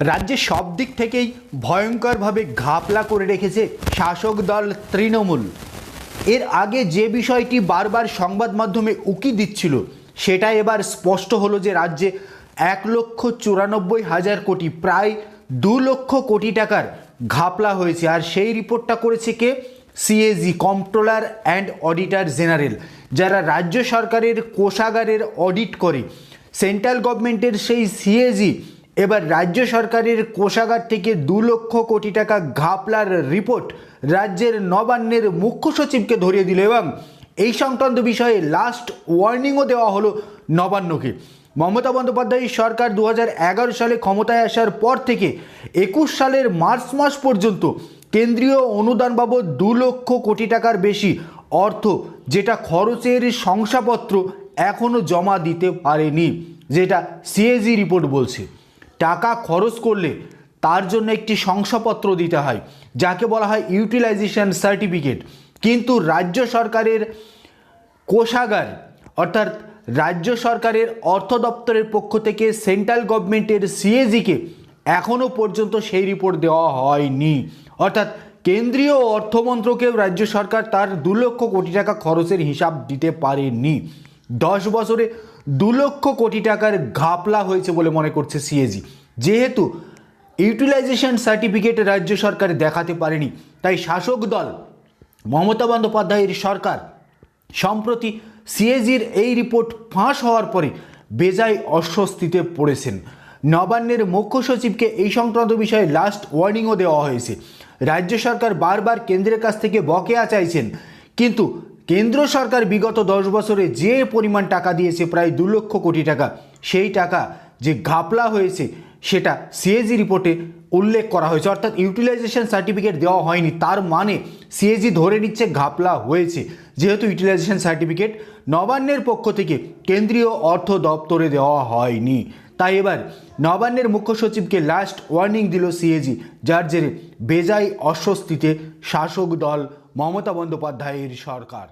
রাজ্যের সব দিক থেকেই ভয়ঙ্করভাবে ঘাপলা করে রেখেছে শাসক দল তৃণমূল। এর আগে যে বিষয়টি বারবার সংবাদ মাধ্যমে উকি দিচ্ছিল, সেটা এবার স্পষ্ট হলো যে রাজ্যে এক লক্ষ চুরানব্বই হাজার কোটি, প্রায় দু লক্ষ কোটি টাকার ঘাপলা হয়েছে। আর সেই রিপোর্টটা করেছে কে? CAG comptroller and auditor general যারা রাজ্য সরকারের কোষাগারের অডিট করে। সেন্ট্রাল গভর্নমেন্টের সেই সিএজি এবার রাজ্য সরকারের কোষাগার থেকে দু লক্ষ কোটি টাকা ঘাপলার রিপোর্ট রাজ্যের নবান্নের মুখ্য সচিবকে ধরিয়ে দিল এবং এই সংক্রান্ত বিষয়ে লাস্ট ওয়ার্নিংও দেওয়া হলো নবান্নকে। মমতা বন্দ্যোপাধ্যায় সরকার দু হাজার এগারো সালে ক্ষমতায় আসার পর থেকে একুশ সালের মার্চ মাস পর্যন্ত কেন্দ্রীয় অনুদান বাবদ দু লক্ষ কোটি টাকার বেশি অর্থ যেটা খরচের শংসাপত্র এখনও জমা দিতে পারেনি, যেটা সিএজি রিপোর্ট বলছে। টাকা খরচ করলে তার জন্য একটি শংসাপত্র দিতে হয়, যাকে বলা হয় ইউটিলাইজেশন সার্টিফিকেট কিন্তু রাজ্য সরকারের কোষাগার, অর্থাৎ রাজ্য সরকারের অর্থ দপ্তরের পক্ষ থেকে সেন্ট্রাল গভর্নমেন্টের সিএজিকে এখনও পর্যন্ত সেই রিপোর্ট দেওয়া হয়নি। অর্থাৎ কেন্দ্রীয় অর্থমন্ত্রকেও রাজ্য সরকার তার দু লক্ষ কোটি টাকা খরচের হিসাব দিতে পারেনি। দশ বছরে দু লক্ষ কোটি টাকার ঘাপলা হয়েছে বলে মনে করছে সিএজি। যেহেতু ইউটিলাইজেশন সার্টিফিকেট রাজ্য সরকার দেখাতে পারেনি, তাই শাসক দল মমতা বন্দ্যোপাধ্যায়ের সরকার সম্প্রতি সিএজির এই রিপোর্ট ফাঁস হওয়ার পরে বেজায় অস্বস্তিতে পড়েছেন। নবান্নের মুখ্য সচিবকে এই সংক্রান্ত বিষয়ে লাস্ট ওয়ার্নিংও দেওয়া হয়েছে। রাজ্য সরকার বারবার কেন্দ্রের কাছ থেকে বকেয়া চাইছেন, কিন্তু কেন্দ্র সরকার বিগত দশ বছরে যে পরিমাণ টাকা দিয়েছে, প্রায় দু লক্ষ কোটি টাকা, সেই টাকা যে ঘাপলা হয়েছে, সেটা সিএজি রিপোর্টে উল্লেখ করা হয়েছে। অর্থাৎ ইউটিলাইজেশন সার্টিফিকেট দেওয়া হয়নি, তার মানে সিএজি ধরে নিচ্ছে ঘাপলা হয়েছে। যেহেতু ইউটিলাইজেশন সার্টিফিকেট নবান্নের পক্ষ থেকে কেন্দ্রীয় অর্থ দপ্তরে দেওয়া হয়নি। তাই এবার নবান্নের মুখ্য সচিবকে লাস্ট ওয়ার্নিং দিল সিএজি যার জেরে বেজায় অস্বস্তিতে শাসক দল মমতা বন্দ্যোপাধ্যায়ের সরকার।